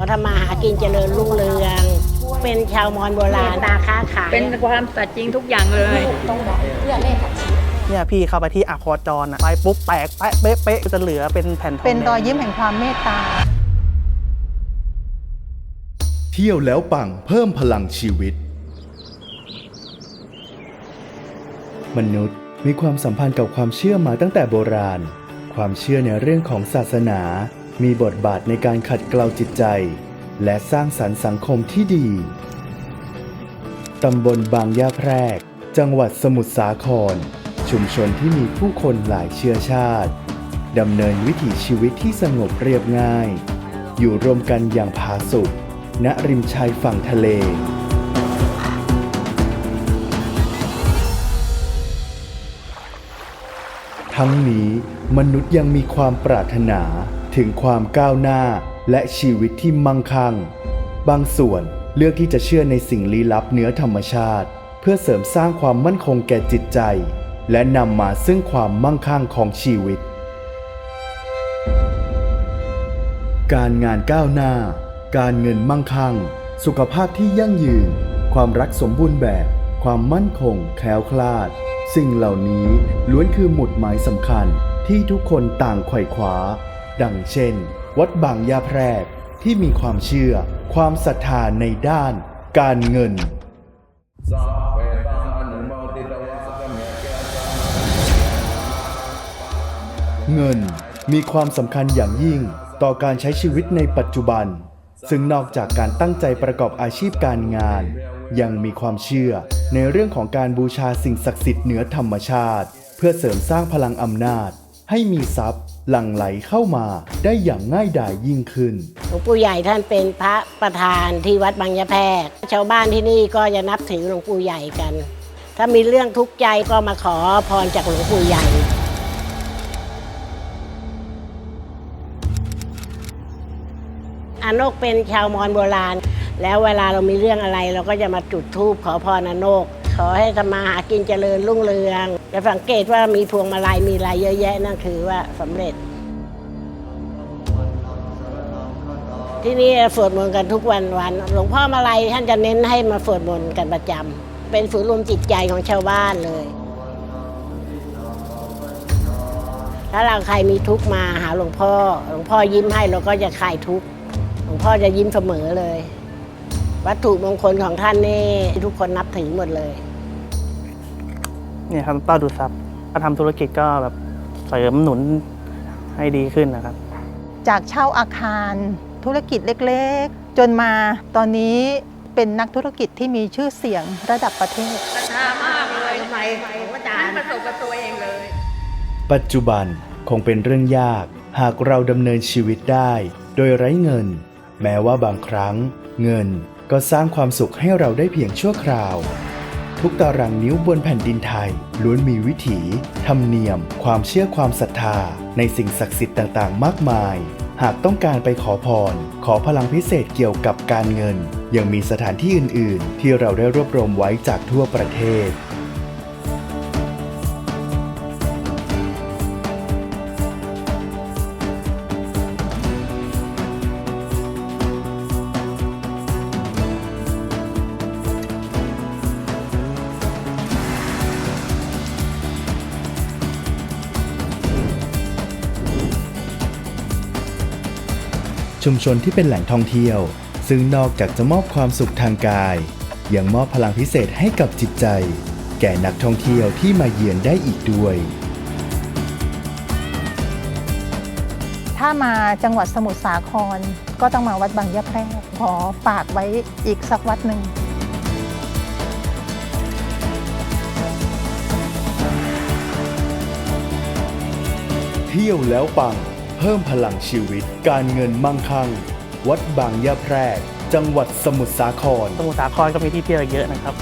เขาทำมาหากินเจริญรุ่งเรือง เป็นชาวมอญโบราณตาค้าขายเป็นความสัตย์จริงทุกอย่างเลยเนี่ยพี่เข้าไปที่อะคอร์จรอะไปปุ๊บแตกแป๊ะเป๊ะเป๊ะจะเหลือเป็นแผ่นทงเป็นรอยแดงยิ้มแห่งความเมตตา เที่ยวแล้วปังเพิ่มพลังชีวิต มนุษย์มีความสัมพันธ์กับความเชื่อมาตั้งแต่โบราณ ความเชื่อในเรื่องของศาสนา มีบทบาทในการขัดเกลาจิตใจ และสร้างสรรค์สังคมที่ดี ตำบลบางยาแพรก จังหวัดสมุทรสาคร ชุมชนที่มีผู้คนหลายเชื้อชาติ ดำเนินวิถีชีวิตที่สงบเรียบง่าย อยู่รวมกันอย่างผาสุกณริมชายฝั่งทะเลทั้งนี้มนุษย์ยังมีความปรารถนา ถึงความก้าวหน้าและชีวิตที่มั่งคั่ง บางส่วนเลือกที่จะเชื่อในสิ่งลี้ลับเหนือธรรมชาติ เพื่อเสริมสร้างความมั่นคงแก่จิตใจ และนำมาซึ่งความมั่งคั่งของชีวิต การงานก้าวหน้า การเงินมั่งคั่ง สุขภาพที่ยั่งยืน ความรักสมบูรณ์แบบ ความมั่นคง แคล้วคลาด สิ่งเหล่านี้ล้วนคือหมุดหมายสำคัญที่ทุกคนต่างไขว่คว้า ดังเช่น วัดบางยาแพรกที่มีความเชื่อ ความศรัทธาในด้านการเงิน เงินมีความสำคัญอย่างยิ่งต่อการใช้ชีวิตในปัจจุบัน ซึ่งนอกจากการตั้งใจประกอบอาชีพการงาน ยังมีความเชื่อในเรื่องของการบูชาสิ่งศักดิ์สิทธิ์เหนือธรรมชาติ เพื่อเสริมสร้างพลังอำนาจ ให้มีทรัพย์ หลั่งไหลเข้ามาได้อย่างง่ายดายยิ่งขึ้น หลวงปู่ใหญ่ท่านเป็นพระประธานที่วัดบางยะแพรกชาวบ้านที่นี่ก็จะนับถือหลวงปู่ใหญ่กัน ถ้ามีเรื่องทุกข์ใจก็มาขอพรจากหลวงปู่ใหญ่ อานกเป็นชาวมอญโบราณ แล้วเวลาเรามีเรื่องอะไร เราก็จะมาจุดธูปขอพรอานก ขอให้ทำมาหากินเจริญรุ่งเรืองจะสังเกตว่ามีพวงมาลัยมีอะไรเยอะแยะนั่นคือว่าสำเร็จ ที่นี่สวดมนต์กันทุกวันวัน หลวงพ่อมาลัยท่านจะเน้นให้มาสวดมนต์กันประจำเป็นศูนย์รวมจิตใจของชาวบ้านเลย ถ้าเราใครมีทุกข์มาหาหลวงพ่อ หลวงพ่อยิ้มให้เราก็จะคลายทุกข์หลวงพ่อจะยิ้มเสมอเลย วัตถุมงคลของท่านนี่ทุกคนนับถือหมดเลย เนี่ยครับป้าดูดซับถ้าทำธุรกิจก็แบบเสริมหนุนให้ดีขึ้นนะครับ จากเช่าอาคารธุรกิจเล็กๆ จนมาตอนนี้เป็นนักธุรกิจที่มีชื่อเสียงระดับประเทศศรัทธามากเลยทำไมท่านประสบกับตัวเองเลย ปัจจุบันคงเป็นเรื่องยาก หากเราดำเนินชีวิตได้ โดยไร้เงิน แม้ว่าบางครั้ง เงิน ก็สร้างความสุขให้เราได้เพียงชั่วคราว ทุกตารางนิ้วบนแผ่นดินไทย ล้วนมีวิถีธรรมเนียม ความเชื่อความศรัทธา ในสิ่งศักดิ์สิทธิ์ต่างๆ มากมาย หากต้องการไปขอพร ขอพลังพิเศษเกี่ยวกับการเงิน ยังมีสถานที่อื่น ๆ ที่เราได้รวบรวมไว้จากทั่วประเทศ ชุมชนที่เป็นแหล่งท่องเที่ยว ซึ่งนอกจากจะมอบความสุขทางกาย ยังมอบพลังพิเศษให้กับจิตใจ แก่นักท่องเที่ยวที่มาเยือนได้อีกด้วย ถ้ามาจังหวัดสมุทรสาคร ก็ต้องมาวัดบางยะแพรกขอฝากไว้อีกสักวัดหนึ่งเที่ยวแล้วปัง เพิ่มพลังชีวิต การเงินมั่งคั่ง วัดบางยะแพรก จังหวัดสมุทรสาคร สมุทรสาครก็มีที่เที่ยวเยอะนะครับ